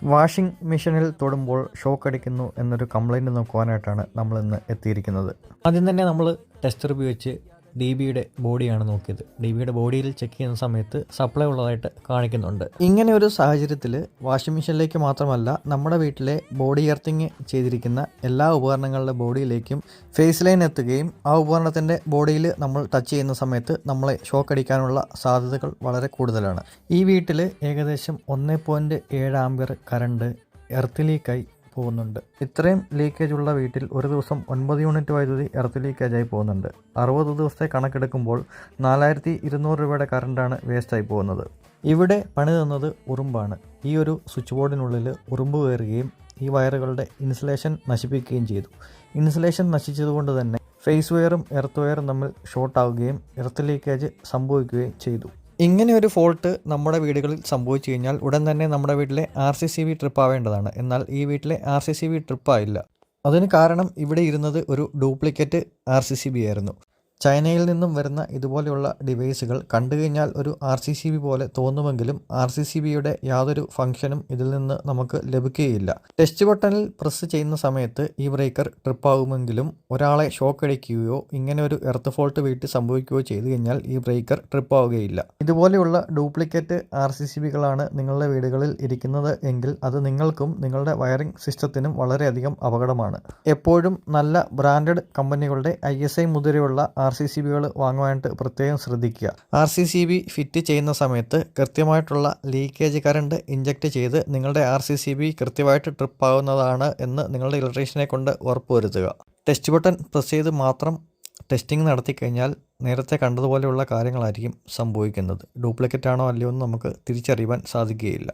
Washing മെഷീനിൽ തൊടുമ്പോൾ shock അടിക്കുന്നു എന്നൊരു കംപ്ലൈന്റ് നോക്കുവാനായിട്ടാണ് നമ്മൾ ഇന്ന് എത്തിയിരിക്കുന്നത്. ആദ്യം തന്നെ നമ്മൾ ടെസ്റ്റർ ഉപയോഗിച്ച് ഡി ബിയുടെ ബോഡിയാണ് നോക്കിയത്. ഡി ബിയുടെ ബോഡിയിൽ ചെക്ക് ചെയ്യുന്ന സമയത്ത് സപ്ലൈ ഉള്ളതായിട്ട് കാണിക്കുന്നുണ്ട്. ഇങ്ങനെ ഒരു സാഹചര്യത്തിൽ വാഷിംഗ് മെഷീനിലേക്ക് മാത്രമല്ല നമ്മുടെ വീട്ടിലെ ബോഡി എർത്തിങ് ചെയ്തിരിക്കുന്ന എല്ലാ ഉപകരണങ്ങളുടെ ബോഡിയിലേക്കും ഫേസ് ലൈൻ എത്തുകയും ആ ഉപകരണത്തിന്റെ ബോഡിയിൽ നമ്മൾ ടച്ച് ചെയ്യുന്ന സമയത്ത് നമ്മളെ ഷോക്ക് അടിക്കാനുള്ള സാധ്യതകൾ വളരെ കൂടുതലാണ്. ഈ വീട്ടിൽ ഏകദേശം ഒന്ന് പോയിന്റ് ഏഴ് ആംബിയർ കറണ്ട് എർത്ത് ലീക്കായി പോകുന്നുണ്ട്. ഇത്രയും ലീക്കേജ് ഉള്ള വീട്ടിൽ ഒരു ദിവസം ഒൻപത് യൂണിറ്റ് വൈദ്യുതി എർത്ത് ലീക്കേജായി പോകുന്നുണ്ട്. അറുപത് ദിവസത്തെ കണക്കെടുക്കുമ്പോൾ നാലായിരത്തി ഇരുന്നൂറ് രൂപയുടെ കറണ്ടാണ് വേസ്റ്റായി പോകുന്നത്. ഇവിടെ പണി തന്നത് ഉറുമ്പാണ്. ഈ ഒരു സ്വിച്ച് ബോർഡിനുള്ളിൽ ഉറുമ്പ് കയറുകയും ഈ വയറുകളുടെ ഇൻസുലേഷൻ നശിപ്പിക്കുകയും ചെയ്തു. ഇൻസുലേഷൻ നശിച്ചതുകൊണ്ട് തന്നെ ഫേസ് വെയറും എർത്ത് വെയറും തമ്മിൽ ഷോർട്ടാവുകയും എർത്ത് ലീക്കേജ് സംഭവിക്കുകയും ചെയ്തു. ഇങ്ങനെ ഒരു ഫോൾട്ട് നമ്മുടെ വീടുകളിൽ സംഭവിച്ചു കഴിഞ്ഞാൽ ഉടൻ തന്നെ നമ്മുടെ വീട്ടിലെ R C C B trip ആവേണ്ടതാണ്. എന്നാൽ ഈ വീട്ടിലെ R C C B trip ആയില്ല. അതിന് കാരണം ഇവിടെ ഇരുന്നത് ഒരു duplicate R C C B ആയിരുന്നു. ചൈനയിൽ നിന്നും വരുന്ന ഇതുപോലെയുള്ള ഡിവൈസുകൾ കണ്ടു കഴിഞ്ഞാൽ ഒരു ആർ സി സി ബി പോലെ തോന്നുമെങ്കിലും ആർ സി സി ബിയുടെ യാതൊരു ഫംഗ്ഷനും ഇതിൽ നിന്ന് നമുക്ക് ലഭിക്കുകയില്ല. ടെസ്റ്റ് ബട്ടണിൽ പ്രസ് ചെയ്യുന്ന സമയത്ത് ഈ ബ്രേക്കർ ട്രിപ്പ് ആകുമെങ്കിലും ഒരാളെ ഷോക്ക് അടിക്കുകയോ ഇങ്ങനെ ഒരു എർത്ത് ഫോൾട്ട് വീട്ടിൽ സംഭവിക്കുകയോ ചെയ്തു കഴിഞ്ഞാൽ ഈ ബ്രേക്കർ ട്രിപ്പ് ആവുകയില്ല. ഇതുപോലെയുള്ള ഡ്യൂപ്ലിക്കേറ്റ് ആർ സി സി ബികളാണ് നിങ്ങളുടെ വീടുകളിൽ ഇരിക്കുന്നത് എങ്കിൽ അത് നിങ്ങൾക്കും നിങ്ങളുടെ വയറിംഗ് സിസ്റ്റത്തിനും വളരെയധികം അപകടമാണ്. എപ്പോഴും നല്ല ബ്രാൻഡഡ് കമ്പനികളുടെ ഐ എസ് ഐ മുദ്രയുള്ള ആർ സി സി ബികൾ വാങ്ങുവാനായിട്ട് പ്രത്യേകം ശ്രദ്ധിക്കുക. R C C B fit ചെയ്യുന്ന സമയത്ത് കൃത്യമായിട്ടുള്ള ലീക്കേജ് കറണ്ട് ഇഞ്ചക്ട് ചെയ്ത് നിങ്ങളുടെ ആർ സി സി ബി കൃത്യമായിട്ട് ട്രിപ്പ് ആവുന്നതാണ് എന്ന് നിങ്ങളുടെ ഇലക്ട്രീഷ്യനെ കൊണ്ട് ഉറപ്പുവരുത്തുക. ടെസ്റ്റ് ബട്ടൺ പ്രസ് ചെയ്ത് മാത്രം ടെസ്റ്റിംഗ് നടത്തി കഴിഞ്ഞാൽ നേരത്തെ കണ്ടതുപോലെയുള്ള കാര്യങ്ങളായിരിക്കും സംഭവിക്കുന്നത്. ഡ്യൂപ്ലിക്കേറ്റ് ആണോ അല്ലയോ എന്ന് നമുക്ക് തിരിച്ചറിയുവാൻ സാധിക്കുകയില്ല.